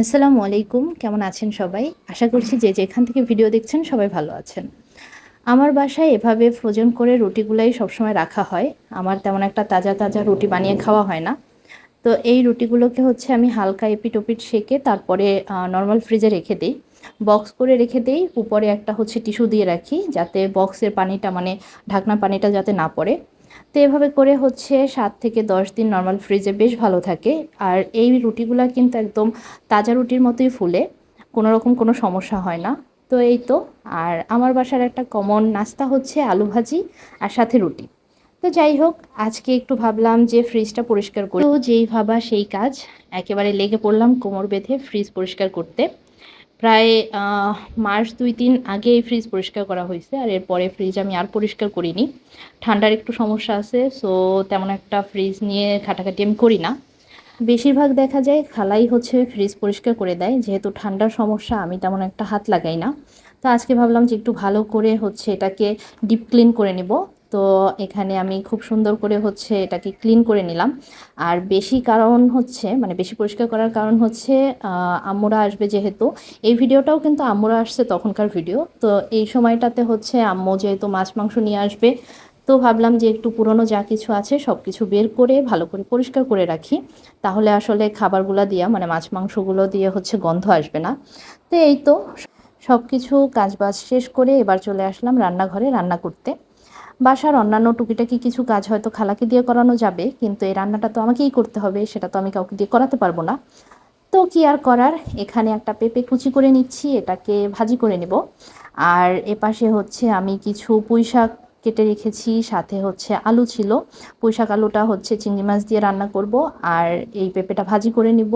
আসসালামু আলাইকুম, কেমন আছেন সবাই? আশা করছি যে যেখান থেকে ভিডিও দেখছেন সবাই ভালো আছেন। আমার বাসায় এভাবে ফ্রোজেন করে রুটিগুলাই সবসময় রাখা হয়। আমার তেমন একটা তাজা তাজা রুটি বানিয়ে খাওয়া হয় না। তো এই রুটিগুলোকে হচ্ছে আমি হালকা এপিট ওপিট সেকে তারপরে নর্মাল ফ্রিজে রেখে দিই। বক্স করে রেখে দিই, উপরে একটা হচ্ছে টিস্যু দিয়ে রাখি, যাতে বক্সের পানিটা মানে ঢাকনা পানিটা যাতে না পড়ে। তো এভাবে করে হচ্ছে সাত থেকে দশ দিন নর্মাল ফ্রিজে বেশ ভালো থাকে। আর এই রুটিগুলো কিন্তু একদম তাজা রুটির মতোই ফুলে কোনো রকম কোনো সমস্যা হয় না। তো এই তো, আর আমার বাসার একটা কমন নাস্তা হচ্ছে আলু ভাজি আর সাথে রুটি। তো যাই হোক, আজকে একটু ভাবলাম যে ফ্রিজটা পরিষ্কার করি। তো যেই ভাবা সেই কাজ, একেবারে লেগে পড়লাম কোমর বেঁধে ফ্রিজ পরিষ্কার করতে। প্রায় মাস দুই তিন আগে এই ফ্রিজ পরিষ্কার করা হয়েছে আর এরপরে ফ্রিজ আমি আর পরিষ্কার করিনি। ঠান্ডার একটু সমস্যা আছে সো তেমন একটা ফ্রিজ নিয়ে ঘাটাঘাটি আমি করি না। বেশিরভাগ দেখা যায় খালাই হচ্ছে ফ্রিজ পরিষ্কার করে দেয়, যেহেতু ঠান্ডার সমস্যা, আমি তেমন একটা হাত লাগাই না। তো আজকে ভাবলাম যে একটু ভালো করে হচ্ছে এটাকে ডিপ ক্লিন করে নিব। তো এখানে আমি খুব সুন্দর করে হচ্ছে এটাকে ক্লিন করে নিলাম। আর বেশি কারণ হচ্ছে মানে বেশি পরিষ্কার করার কারণ হচ্ছে আম্মুরা আসবে যেহেতু। এই ভিডিওটাও কিন্তু আম্মুরা আসছে তখনকার ভিডিও। তো এই সময়টাতে হচ্ছে আম্মু যেহেতু মাছ, মাংস নিয়ে আসবে, তো ভাবলাম যে একটু পুরনো যা কিছু আছে সব কিছু বের করে ভালো করে পরিষ্কার করে রাখি। তাহলে আসলে খাবারগুলো দিয়া মানে মাছ, মাংসগুলো দিয়ে হচ্ছে গন্ধ আসবে না। তো এই তো সব কিছু কাজবাজ শেষ করে এবার চলে আসলাম রান্নাঘরে রান্না করতে। বাসার অন্যান্য টুকিটাকি কিছু কাজ হয়তো খালাকে দিয়ে করানো যাবে, কিন্তু এই রান্নাটা তো আমাকেই করতে হবে, সেটা তো আমি কাউকে দিয়ে করাতে পারব না। তো কি আর করার? এখানে একটা পেঁপে কুচি করে নিচ্ছি, এটাকে ভাজি করে নেব। আর এপাশে হচ্ছে আমি কিছু পুঁই শাক কেটে রেখেছি, সাথে হচ্ছে আলু ছিল। পুঁইশাক আলুটা হচ্ছে চিংড়ি মাছ দিয়ে রান্না করব, আর এই পেঁপেটা ভাজি করে নিব।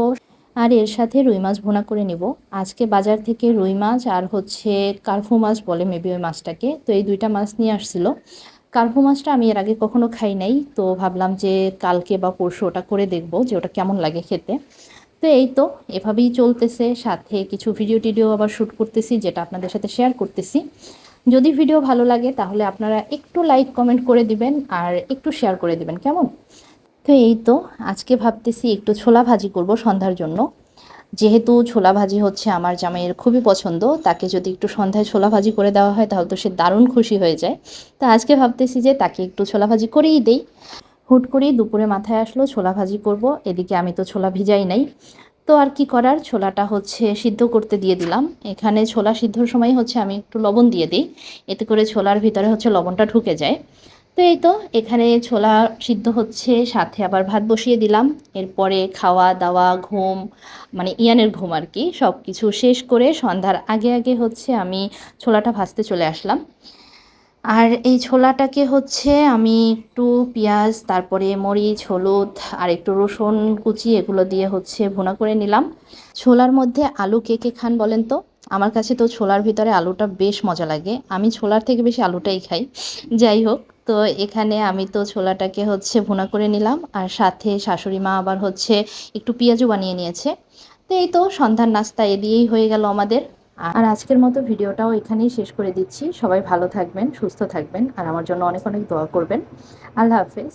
আর এর সাথে রুই মাছ ভুনা করে নিব। আজকে বাজার থেকে রুই মাছ আর হচ্ছে কার্ফু মাছ বলে মেবি ওই মাছটাকে, তো এই দুইটা মাছ নিয়ে আসছিল। কার্ফু মাছটা আমি এর আগে কখনো খাই নাই, তো ভাবলাম যে কালকে বা পরশু ওটা করে দেখব যে ওটা কেমন লাগে খেতে। তো এই তো, এভাবেই চলতেছে, সাথে কিছু ভিডিও টিডিও আবার শ্যুট করতেছি, যেটা আপনাদের সাথে শেয়ার করতেছি। যদি ভিডিও ভালো লাগে তাহলে আপনারা একটু লাইক কমেন্ট করে দিবেন আর একটু শেয়ার করে দিবেন, কেমন? তো এই তো, আজকে ভাবতেছি একটু ছোলা ভাজি করব সন্ধ্যার জন্য। যেহেতু ছোলা ভাজি হচ্ছে আমার জামাইয়ের খুবই পছন্দ, তাকে যদি একটু সন্ধ্যায় ছোলা ভাজি করে দেওয়া হয় তাহলে তো সে দারুণ খুশি হয়ে যায়। তো আজকে ভাবতেছি যে তাকে একটু ছোলা ভাজি করেই দেই। হুট করেই দুপুরে মাথায় আসলো ছোলা ভাজি করব, এদিকে আমি তো ছোলা ভিজাই নাই। তো আর কি করার? ছোলাটা হচ্ছে সিদ্ধ করতে দিয়ে দিলাম। এখানে ছোলা সিদ্ধর সময় হচ্ছে আমি একটু লবণ দিয়ে দিই। এতে করে ছোলার ভিতরে হচ্ছে লবণটা ঢুকে যায়। তো এই তো, এখানে ছোলা সিদ্ধ হচ্ছে, সাথে আবার ভাত বসিয়ে দিলাম। এরপরে খাওয়া দাওয়া, ঘুম মানে ইয়ানের ঘুম আর কি সব কিছু শেষ করে সন্ধ্যার আগে আগে হচ্ছে আমি ছোলাটা ভাজতে চলে আসলাম। আর এই ছোলাটাকে হচ্ছে আমি একটু পেঁয়াজ, তারপরে মরিচ, হলুদ, আর একটু রসুন কুচি, এগুলো দিয়ে হচ্ছে ভুনা করে নিলাম। ছোলার মধ্যে আলু কে কে খান বলেন তো? আমার কাছে তো ছোলার ভিতরে আলুটা বেশ মজা লাগে। আমি ছোলার থেকে বেশি আলুটাই খাই। যাই হোক তো এখানে আমি তো ছোলাটাকে হচ্ছে ভুনা করে নিলাম আর সাথে শাশুড়ি মা আবার হচ্ছে একটু পেঁয়াজও বানিয়ে নিয়েছে। তো এই তো সন্ধ্যার নাস্তা এ দিয়েই হয়ে গেল আমাদের। আর আজকের মতো ভিডিওটাও এখানেই শেষ করে দিচ্ছি। সবাই ভালো থাকবেন, সুস্থ থাকবেন আর আমার জন্য অনেক অনেক দোয়া করবেন। আল্লাহ হাফেজ।